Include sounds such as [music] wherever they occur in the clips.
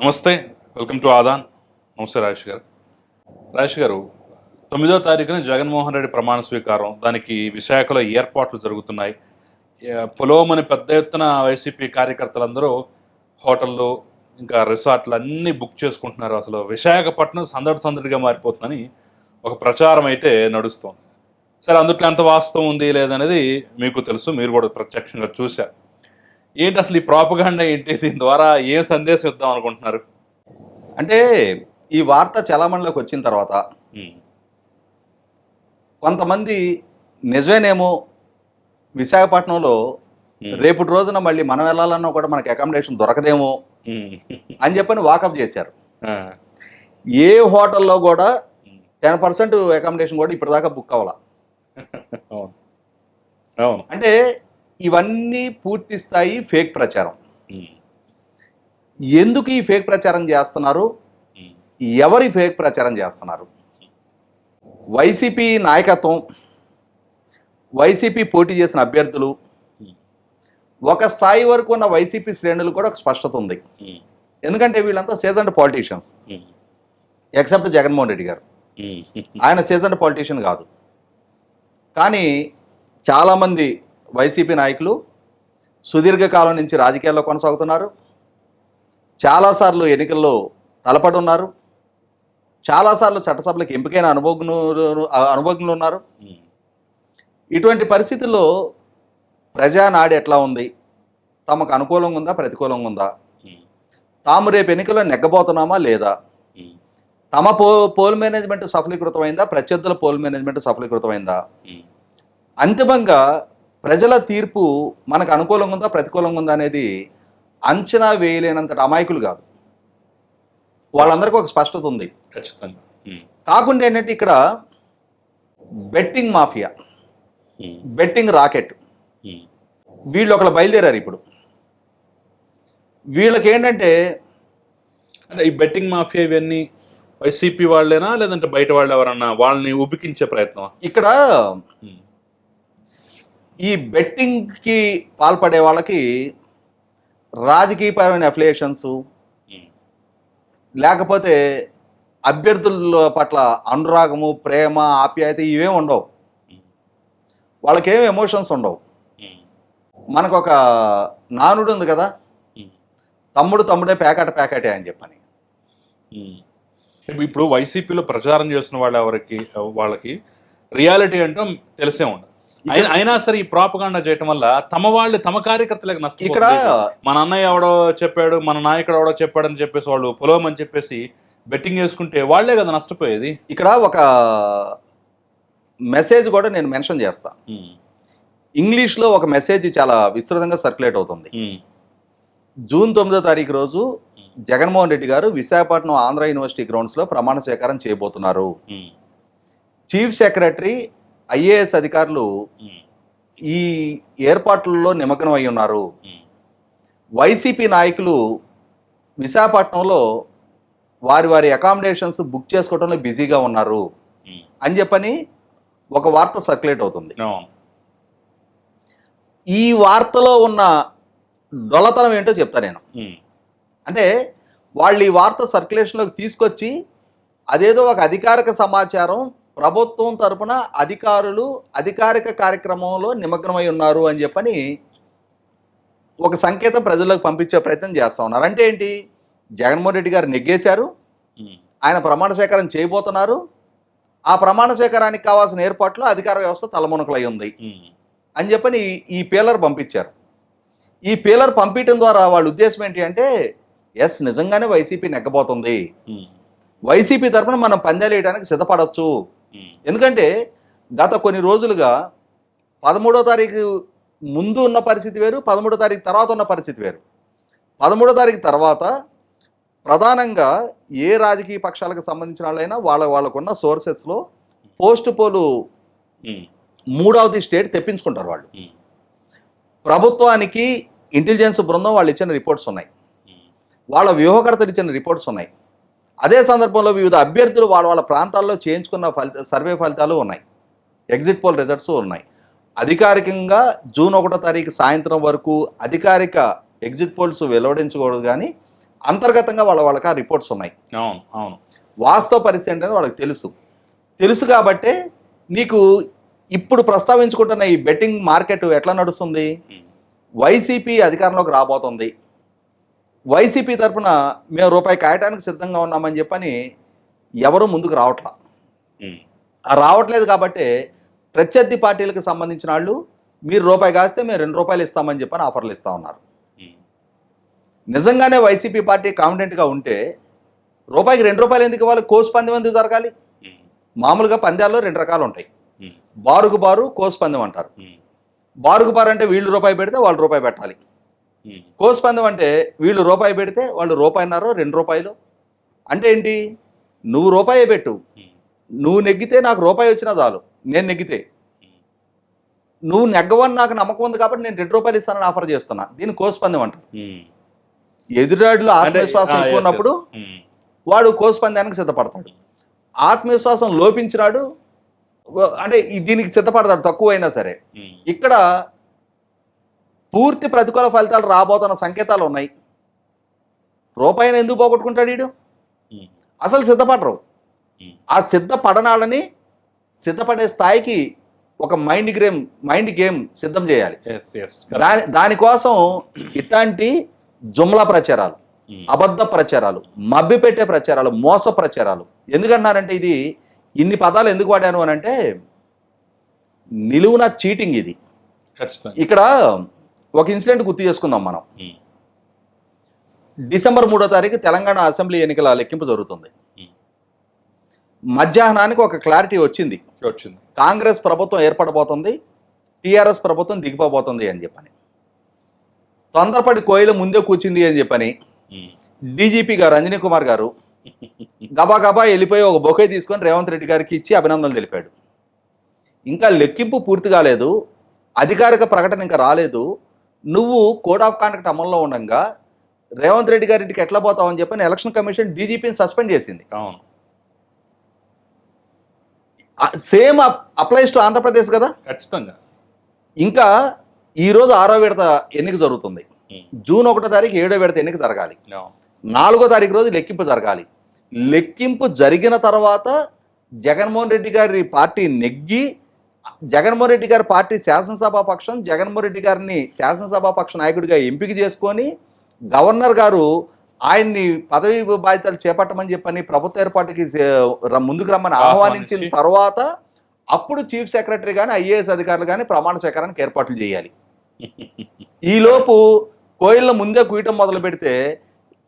నమస్తే welcome to Aadan. నమస్తే రాజేష్ గారు. రాజేష్ గారు తొమ్మిదో తారీఖున జగన్మోహన్ రెడ్డి ప్రమాణ స్వీకారం దానికి విశాఖలో ఏర్పాట్లు జరుగుతున్నాయి. పొలోమని పెద్ద ఎత్తున వైసీపీ కార్యకర్తలందరూ హోటళ్ళు ఇంకా రిసార్ట్లు అన్నీ బుక్ చేసుకుంటున్నారు. అసలు విశాఖపట్నం సందడి సందడిగా మారిపోతుందని ఒక ప్రచారం అయితే నడుస్తోంది. సరే అందుట్లో ఎంత వాస్తవం ఉంది లేదనేది మీకు తెలుసు మీరు కూడా ప్రత్యక్షంగా చూశారు. ఏంటి అసలు ఈ ప్రాపగాండా ఏంటి? దీని ద్వారా ఏం సందేశం ఇద్దాం అనుకుంటున్నారు? అంటే ఈ వార్త చలామణిలోకి వచ్చిన తర్వాత కొంతమంది నిజమేనేమో విశాఖపట్నంలో రేపటి రోజున మళ్ళీ మనం వెళ్ళాలన్నా కూడా మనకి అకామిడేషన్ దొరకదేమో అని చెప్పని వాకప్ చేశారు. ఏ హోటల్లో కూడా టెన్ పర్సెంట్ అకామిడేషన్ కూడా ఇప్పటిదాకా బుక్ అవ్వాల. [laughs] అంటే ఇవన్నీ పూర్తి స్థాయి ఫేక్ ప్రచారం. ఎందుకు ఈ ఫేక్ ప్రచారం చేస్తున్నారు? ఎవరి ఫేక్ ప్రచారం చేస్తున్నారు? వైసీపీ నాయకత్వం వైసీపీ పోటీ చేసిన అభ్యర్థులు ఒక స్థాయి వరకు ఉన్న వైసీపీ శ్రేణులు కూడా ఒక స్పష్టత ఉంది. ఎందుకంటే వీళ్ళంతా seasoned politicians. Except Jaganmohan Reddy గారు. ఆయన సీజన్డ్ పాలిటీషియన్ కాదు. కానీ చాలామంది వైసీపీ నాయకులు సుదీర్ఘకాలం నుంచి రాజకీయాల్లో కొనసాగుతున్నారు. చాలాసార్లు ఎన్నికల్లో తలపడి ఉన్నారు చాలాసార్లు చట్టసభలకు ఎంపికైన అనుభవజ్ఞులు అనుభవజ్ఞులు ఉన్నారు. ఇటువంటి పరిస్థితుల్లో ప్రజానాడి ఎట్లా ఉంది? తమకు అనుకూలంగా ఉందా? ప్రతికూలంగా ఉందా? తాము రేపు ఎన్నికల్లో నెగ్గబోతున్నామా లేదా? తమ పో పోల్ మేనేజ్మెంట్ సఫలీకృతమైందా? ప్రత్యర్థుల పోల్ మేనేజ్మెంట్ సఫలీకృతమైందా? అంతిమంగా ప్రజల తీర్పు మనకు అనుకూలంగా ఉందా ప్రతికూలంగా ఉందా అనేది అంచనా వేయలేనంత అమాయకులు కాదు. వాళ్ళందరికీ ఒక స్పష్టత ఉంది. ఖచ్చితంగా. కాకుండా ఏంటంటే ఇక్కడ బెట్టింగ్ మాఫియా బెట్టింగ్ రాకెట్. వీళ్ళు ఒకళ్ళు బయలుదేరారు ఇప్పుడు. వీళ్ళకి ఏంటంటే అంటే ఈ బెట్టింగ్ మాఫియా ఇవన్నీ వైసీపీ వాళ్ళేనా లేదంటే బయట వాళ్ళు ఎవరన్నా వాళ్ళని ఉబికించే ప్రయత్నం ఇక్కడ ఈ బెట్టింగ్కి పాల్పడే వాళ్ళకి రాజకీయపరమైన అఫిలియేషన్స్ లేకపోతే అభ్యర్థుల పట్ల అనురాగము ప్రేమ ఆప్యాయత ఇవేం ఉండవు. వాళ్ళకేం ఎమోషన్స్ ఉండవు. మనకు ఒక నానుడు ఉంది కదా? తమ్ముడు తమ్ముడే పేకాట పేకాటే అని చెప్పని. ఇప్పుడు వైసీపీలో ప్రచారం చేస్తున్న వాళ్ళు ఎవరికి వాళ్ళకి రియాలిటీ అంటే తెలిసే ఉండదు. అయినా సరే ఈ ప్రాపగాండా చేయటం వల్ల తమ వాళ్ళు తమ కార్యకర్తలకు నష్టం ఇక్కడ మన అన్నయ్య ఎవడో చెప్పాడు మన నాయకుడు ఎవడో చెప్పాడు అని చెప్పేసి వాళ్ళు పొలవమని చెప్పేసి బెట్టింగ్ చేసుకుంటే వాళ్ళే కదా నష్టపోయేది. ఇక్కడ ఒక మెసేజ్ కూడా నేను మెన్షన్ చేస్తా. ఇంగ్లీష్లో ఒక మెసేజ్ చాలా విస్తృతంగా సర్క్యులేట్ అవుతుంది. జూన్ తొమ్మిదో తారీఖు రోజు జగన్మోహన్ రెడ్డి గారు విశాఖపట్నం ఆంధ్ర యూనివర్సిటీ గ్రౌండ్స్లో ప్రమాణ స్వీకారం చేయబోతున్నారు. చీఫ్ సెక్రటరీ ఐఏఎస్ అధికారులు ఈ ఏర్పాట్లలో నిమగ్నం అయి ఉన్నారు. వైసీపీ నాయకులు విశాఖపట్నంలో వారి వారి అకామిడేషన్స్ బుక్ చేసుకోవడంలో బిజీగా ఉన్నారు. అని చెప్పని ఒక వార్త సర్క్యులేట్ అవుతుంది. ఈ వార్తలో ఉన్న డొలతనం ఏంటో చెప్తా నేను. అంటే వాళ్ళు ఈ వార్త సర్క్యులేషన్లోకి తీసుకొచ్చి అదేదో ఒక అధికారిక సమాచారం ప్రభుత్వం తరపున అధికారులు అధికారిక కార్యక్రమంలో నిమగ్నమై ఉన్నారు అని చెప్పని ఒక సంకేతం ప్రజలకు పంపించే ప్రయత్నం చేస్తా ఉన్నారు. అంటే ఏంటి? జగన్మోహన్ రెడ్డి గారు నెగ్గేశారు. ఆయన ప్రమాణ స్వీకారం చేయబోతున్నారు. ఆ ప్రమాణ స్వీకారానికి కావాల్సిన ఏర్పాట్లు అధికార వ్యవస్థ తలమునకలై ఉంది అని చెప్పని ఈ- పీలర్ పంపించారు. ఈ పీలర్ పంపించడం ద్వారా వాళ్ళ ఉద్దేశం ఏంటి అంటే ఎస్ నిజంగానే వైసీపీ నెగ్గబోతుంది. వైసీపీ తరపున మనం పందాలు వేయడానికి సిద్ధపడవచ్చు ఎందుకంటే గత కొన్ని రోజులుగా పదమూడో తారీఖు ముందు ఉన్న పరిస్థితి వేరు పదమూడో తారీఖు తర్వాత ఉన్న పరిస్థితి వేరు. పదమూడో తారీఖు తర్వాత ప్రధానంగా ఏ రాజకీయ పక్షాలకు సంబంధించిన వాళ్ళైనా వాళ్ళ వాళ్ళకున్న సోర్సెస్లో పోస్ట్ పోలు మూడవది స్టేట్ తెప్పించుకుంటారు వాళ్ళు. ప్రభుత్వానికి ఇంటెలిజెన్స్ బృందం వాళ్ళు ఇచ్చిన రిపోర్ట్స్ ఉన్నాయి. వాళ్ళ వ్యూహకర్తలు ఇచ్చిన రిపోర్ట్స్ ఉన్నాయి. అదే సందర్భంలో వివిధ అభ్యర్థులు వాళ్ళ వాళ్ళ ప్రాంతాల్లో చేయించుకున్న ఫలిత సర్వే ఫలితాలు ఉన్నాయి. ఎగ్జిట్ పోల్ రిజల్ట్స్ ఉన్నాయి. అధికారికంగా జూన్ ఒకటో తారీఖు సాయంత్రం వరకు అధికారిక ఎగ్జిట్ పోల్స్ వెలువడించకూడదు కానీ అంతర్గతంగా వాళ్ళ వాళ్ళకి ఆ రిపోర్ట్స్ ఉన్నాయి. అవును అవును. వాస్తవ పరిస్థితి ఏంటనేది వాళ్ళకి తెలుసు. తెలుసు కాబట్టే నీకు ఇప్పుడు ప్రస్తావించుకుంటున్న ఈ బెట్టింగ్ మార్కెట్ ఎట్లా నడుస్తుంది? వైసీపీ అధికారంలోకి రాబోతుంది. వైసీపీ తరఫున మేము రూపాయి కాయటానికి సిద్ధంగా ఉన్నామని చెప్పని ఎవరు ముందుకు రావట్లా. రావట్లేదు కాబట్టి ప్రత్యర్థి పార్టీలకు సంబంధించిన వాళ్ళు మీరు రూపాయి కాస్తే మేము రెండు రూపాయలు ఇస్తామని చెప్పని ఆఫర్లు ఇస్తా ఉన్నారు. నిజంగానే వైసీపీ పార్టీ కాన్ఫిడెంట్గా ఉంటే రూపాయికి రెండు రూపాయలు ఎందుకు ఇవ్వాలి? కోసు పందెం ఎందుకు జరగాలి? మామూలుగా పందాల్లో రెండు రకాలు ఉంటాయి. బారుకు బారు కోసు పందెం అంటారు. బారుకు బారు అంటే వీళ్ళు రూపాయి పెడితే వాళ్ళు రూపాయి పెట్టాలి. ఉమ్, కోసు పందెం అంటే వీళ్ళు రూపాయి పెడితే వాళ్ళు రూపాయిన్నర రెండు రూపాయలు. అంటే ఏంటి? నువ్వు రూపాయే పెట్టు. ఉమ్, నువ్వు నెగ్గితే నాకు రూపాయి వచ్చినా చాలు. నేను నెగ్గితే. ఉమ్, నువ్వు నెగ్గవని నాకు నమ్మకం ఉంది కాబట్టి నేను రెండు రూపాయలు ఇస్తానని ఆఫర్ చేస్తున్నా. దీన్ని కోసు పందెం అంటారు. ఎదురాడులో ఆత్మవిశ్వాసం ఆ, ఎక్కువ yes, ఉన్నప్పుడు yes. ఉమ్, వాడు కోసు పందానికి సిద్ధపడతాడు. ఆత్మవిశ్వాసం లోపించినాడు అంటే దీనికి సిద్ధపడతాడు తక్కువ అయినా సరే ఇక్కడ పూర్తి ప్రతికూల ఫలితాలు రాబోతున్న సంకేతాలు ఉన్నాయి. రూపాయిని ఎందుకు పోగొట్టుకుంటాడు వీడు? అసలు సిద్ధపడరు. ఆ సిద్ధపడనాలని సిద్ధపడే స్థాయికి ఒక మైండ్ గేమ్ మైండ్ గేమ్ సిద్ధం చేయాలి. దాని దానికోసం ఇట్లాంటి జుమ్లా ప్రచారాలు అబద్ధ ప్రచారాలు మభ్య పెట్టే ప్రచారాలు మోస ప్రచారాలు. ఎందుకన్నారంటే ఇది ఇన్ని పదాలు ఎందుకు వాడాను అని అంటే నిలువున చీటింగ్ ఇది. ఖచ్చితంగా. ఇక్కడ ఒక ఇన్సిడెంట్ గుర్తు చేసుకుందాం మనం. డిసెంబర్ మూడో తారీఖు తెలంగాణ అసెంబ్లీ ఎన్నికల లెక్కింపు జరుగుతుంది. మధ్యాహ్నానికి ఒక క్లారిటీ వచ్చింది. వచ్చింది. కాంగ్రెస్ ప్రభుత్వం ఏర్పడబోతుంది టీఆర్ఎస్ ప్రభుత్వం దిగిపోబోతుంది అని చెప్పని. తొందరపడి కోయిల ముందే కూర్చుంది అని చెప్పని. డీజీపీ గారు అంజనీ కుమార్ గారు గబా గబా వెళ్ళిపోయి ఒక బొకే తీసుకొని రేవంత్ రెడ్డి గారికి ఇచ్చి అభినందనలు తెలిపాడు. ఇంకా లెక్కింపు పూర్తి కాలేదు అధికారిక ప్రకటన ఇంకా రాలేదు నువ్వు కోడ్ ఆఫ్ కాండక్ట్ అమల్లో ఉండగా రేవంత్ రెడ్డి గారింటికి ఎట్లా పోతావు అని చెప్పని ఎలక్షన్ కమిషన్ డీజీపీని సస్పెండ్ చేసింది. అవును. సేమ్ అప్లైస్ టు ఆంధ్రప్రదేశ్ కదా? ఖచ్చితంగా. ఇంకా ఈరోజు ఆరో విడత ఎన్నిక జరుగుతుంది. జూన్ ఒకటో తారీఖు ఏడో విడత ఎన్నిక జరగాలి. నాలుగో తారీఖు రోజు లెక్కింపు జరగాలి. లెక్కింపు జరిగిన తర్వాత జగన్మోహన్ రెడ్డి గారి పార్టీ నెగ్గి జగన్మోహన్ రెడ్డి గారి పార్టీ శాసనసభా పక్షం జగన్మోహన్ రెడ్డి గారిని శాసనసభా పక్ష నాయకుడిగా ఎంపిక చేసుకొని గవర్నర్ గారు ఆయన్ని పదవి బాధ్యతలు చేపట్టమని చెప్పని ప్రభుత్వ ఏర్పాటుకి ముందుకు రమ్మని ఆహ్వానించిన ఆహ్వానించి. తర్వాత అప్పుడు చీఫ్ సెక్రటరీ కానీ ఐఏఎస్ అధికారులు కానీ ప్రమాణ స్వీకారానికి ఏర్పాట్లు చేయాలి. [laughs] ఈలోపు కోయిల్లో ముందే కుయటం మొదలు పెడితే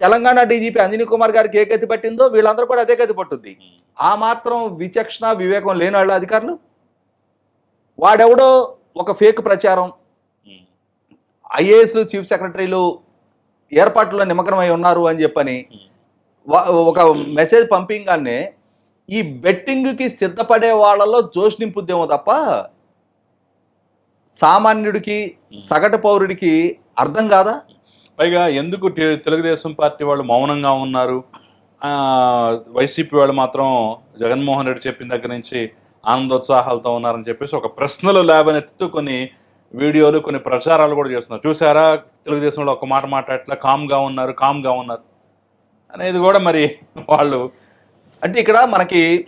తెలంగాణ డీజీపీ అంజనీ కుమార్ గారికి ఏ గతి పట్టిందో వీళ్ళందరూ కూడా అదే గతి పట్టుద్ది. ఆ మాత్రం విచక్షణ వివేకం లేని వాళ్ళ అధికారులు వాడెవడో ఒక ఫేక్ ప్రచారం. ఐఏఎస్లు చీఫ్ సెక్రటరీలు ఏర్పాట్లో నిమగ్నమై ఉన్నారు అని చెప్పని ఒక మెసేజ్ పంపింగానే ఈ బెట్టింగ్కి సిద్ధపడే వాళ్ళలో జోష్ నింపుద్దేమో తప్ప సామాన్యుడికి సగటు పౌరుడికి అర్థం కాదా? పైగా ఎందుకు తెలుగుదేశం పార్టీ వాళ్ళు మౌనంగా ఉన్నారు? వైసీపీ వాళ్ళు మాత్రం జగన్మోహన్ రెడ్డి చెప్పిన దగ్గర నుంచి ఆనందోత్సాహాలతో ఉన్నారని చెప్పేసి ఒక ప్రశ్నలు లేవనెత్తుతూ కొన్ని వీడియోలు కొన్ని ప్రచారాలు కూడా చేస్తున్నారు. చూసారా తెలుగుదేశంలో ఒక మాట మాట్లాడట్లా కామ్గా ఉన్నారు కామ్గా ఉన్నారు. అనేది కూడా మరి వాళ్ళు అంటే ఇక్కడ మనకి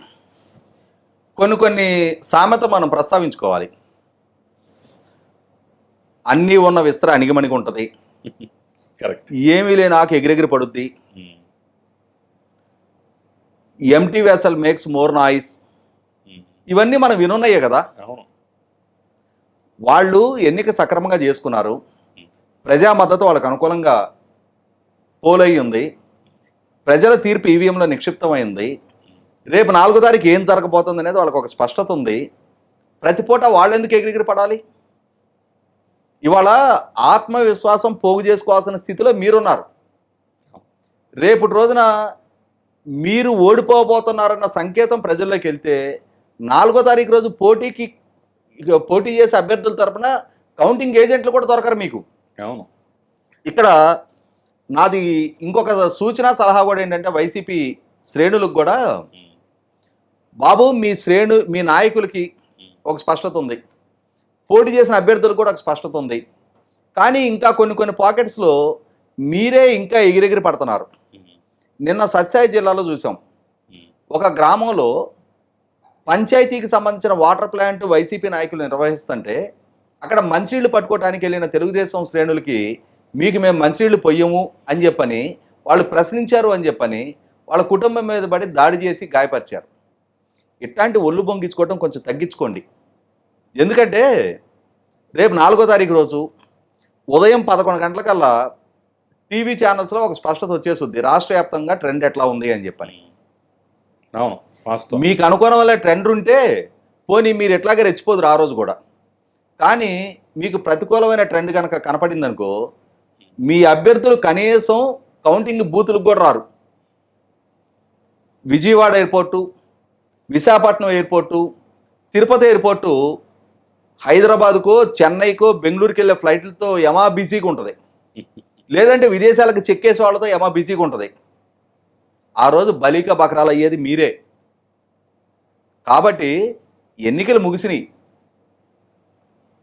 కొన్ని కొన్ని సామెత మనం ప్రస్తావించుకోవాలి. అన్నీ ఉన్న విస్తర అణిగిమణిగి ఉంటుంది. కరెక్ట్. ఏమీ లేని ఆకు ఎగిరెగిరి పడుద్ది. Empty vessel makes more noise. ఇవన్నీ మనం వినున్నాయే కదా. వాళ్ళు ఎన్నిక సక్రమంగా చేసుకున్నారు. ప్రజా మద్దతు వాళ్ళకు అనుకూలంగా పోలయ్యి ఉంది ప్రజల తీర్పు ఈవీఎంలో నిక్షిప్తమైంది. రేపు నాలుగో తారీఖు ఏం జరగబోతుంది అనేది వాళ్ళకి ఒక స్పష్టత ఉంది. ప్రతి పూట వాళ్ళు ఎందుకు ఎగిరిగిరి పడాలి? ఇవాళ ఆత్మవిశ్వాసం పోగు చేసుకోవాల్సిన స్థితిలో మీరున్నారు. రేపటి రోజున మీరు ఓడిపోబోతున్నారన్న సంకేతం ప్రజల్లోకి వెళ్తే నాలుగో తారీఖు రోజు పోటీకి పోటీ చేసే అభ్యర్థుల తరపున కౌంటింగ్ ఏజెంట్లు కూడా దొరకరు మీకు. అవును. ఇక్కడ నాది ఇంకొక సూచన సలహా కూడా ఏంటంటే వైసీపీ శ్రేణులకు కూడా బాబు మీ శ్రేణు మీ నాయకులకి ఒక స్పష్టత ఉంది. పోటీ చేసిన అభ్యర్థులకు కూడా ఒక స్పష్టత ఉంది. కానీ ఇంకా కొన్ని కొన్ని పాకెట్స్లో మీరే ఇంకా ఎగిరెగిరి పడుతున్నారు. నిన్న సత్సాయి జిల్లాలో చూసాం. ఒక గ్రామంలో పంచాయతీకి సంబంధించిన వాటర్ ప్లాంట్ వైసీపీ నాయకులు నిర్వహిస్తుంటే అక్కడ మంచినీళ్ళు పట్టుకోవడానికి వెళ్ళిన తెలుగుదేశం శ్రేణులకి మీకు మేము మంచినీళ్ళు పొయ్యము అని చెప్పని వాళ్ళు ప్రశ్నించారు అని చెప్పని వాళ్ళ కుటుంబం మీద పడి దాడి చేసి గాయపరిచారు. ఇట్లాంటి ఒళ్ళు బొంగించుకోవటం కొంచెం తగ్గించుకోండి. ఎందుకంటే రేపు నాలుగో తారీఖు రోజు ఉదయం పదకొండు గంటలకల్లా టీవీ ఛానల్స్లో ఒక స్పష్టత వచ్చేస్తుంది రాష్ట్ర వ్యాప్తంగా ట్రెండ్ ఎట్లా ఉంది అని చెప్పని. అవును. మీకు అనుకోవడం వల్ల ట్రెండ్ ఉంటే పోనీ మీరు ఎట్లాగే రెచ్చిపోదురు ఆ రోజు కూడా. కానీ మీకు ప్రతికూలమైన ట్రెండ్ కనుక కనపడింది అనుకో మీ అభ్యర్థులు కనీసం కౌంటింగ్ బూతులకు కూడా రారు. Vijayawada airport Visakhapatnam airport Tirupati airport హైదరాబాద్కో చెన్నైకో బెంగళూరుకి వెళ్ళే ఫ్లైట్లతో యమా బిజీగా ఉంటుంది. లేదంటే విదేశాలకు చెక్కేసే వాళ్ళతో యమా బిజీగా ఉంటుంది. ఆ రోజు బలిక బకరాలు అయ్యేది మీరే. కాబట్టి ఎన్నికలు ముగిసినాయి.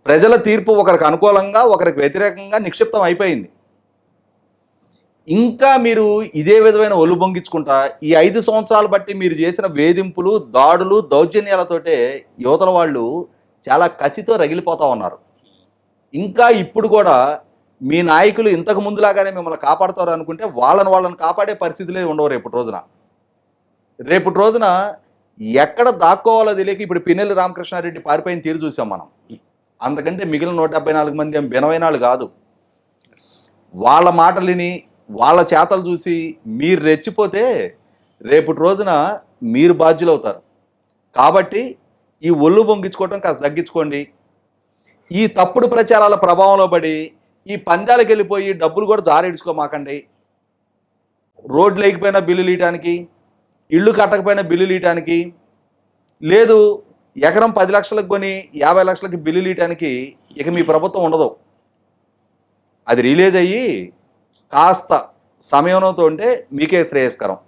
ప్రజల తీర్పు ఒకరికి అనుకూలంగా ఒకరికి వ్యతిరేకంగా నిక్షిప్తం అయిపోయింది. ఇంకా మీరు ఇదే విధమైన ఒళ్ళు బొంగించుకుంటా ఈ ఐదు సంవత్సరాలు బట్టి మీరు చేసిన వేధింపులు దాడులు దౌర్జన్యాలతోటే యువతల వాళ్ళు చాలా కసితో రగిలిపోతూ ఉన్నారు. ఇంకా ఇప్పుడు కూడా మీ నాయకులు ఇంతకు ముందులాగానే మిమ్మల్ని కాపాడుతారు అనుకుంటే వాళ్ళని వాళ్ళని కాపాడే పరిస్థితులే ఉండవు రేపటి రోజున. రేపటి రోజున ఎక్కడ దాక్కోవాలో తెలియక ఇప్పుడు పిన్నెల్లి రామకృష్ణారెడ్డి పారిపోయిన తీరు చూసాం మనం. అంతకంటే మిగిలిన నూట డెబ్బై నాలుగు మంది ఏం బెనవైన కాదు. వాళ్ళ మాటలిని వాళ్ళ చేతలు చూసి మీరు రెచ్చిపోతే రేపటి రోజున మీరు బాధ్యులు అవుతారు. కాబట్టి ఈ ఒళ్ళు బొంగించుకోవటం కాస్త తగ్గించుకోండి. ఈ తప్పుడు ప్రచారాల ప్రభావంలో పడి ఈ పందాలకు వెళ్ళిపోయి డబ్బులు కూడా జారేడ్చుకోమాకండి. రోడ్లు లేకపోయినా బిల్లులు ఇయటానికి ఇళ్ళు కట్టకపోయినా బిల్లులు ఇయటానికి లేదు ఎకరం పది లక్షలకు కొని యాభై లక్షలకి బిల్లులు ఇయటానికి ఇక మీ ప్రభుత్వం ఉండదు. అది రిలీజ్ అయ్యి కాస్త సమయంతో ఉంటే మీకే శ్రేయస్కరం.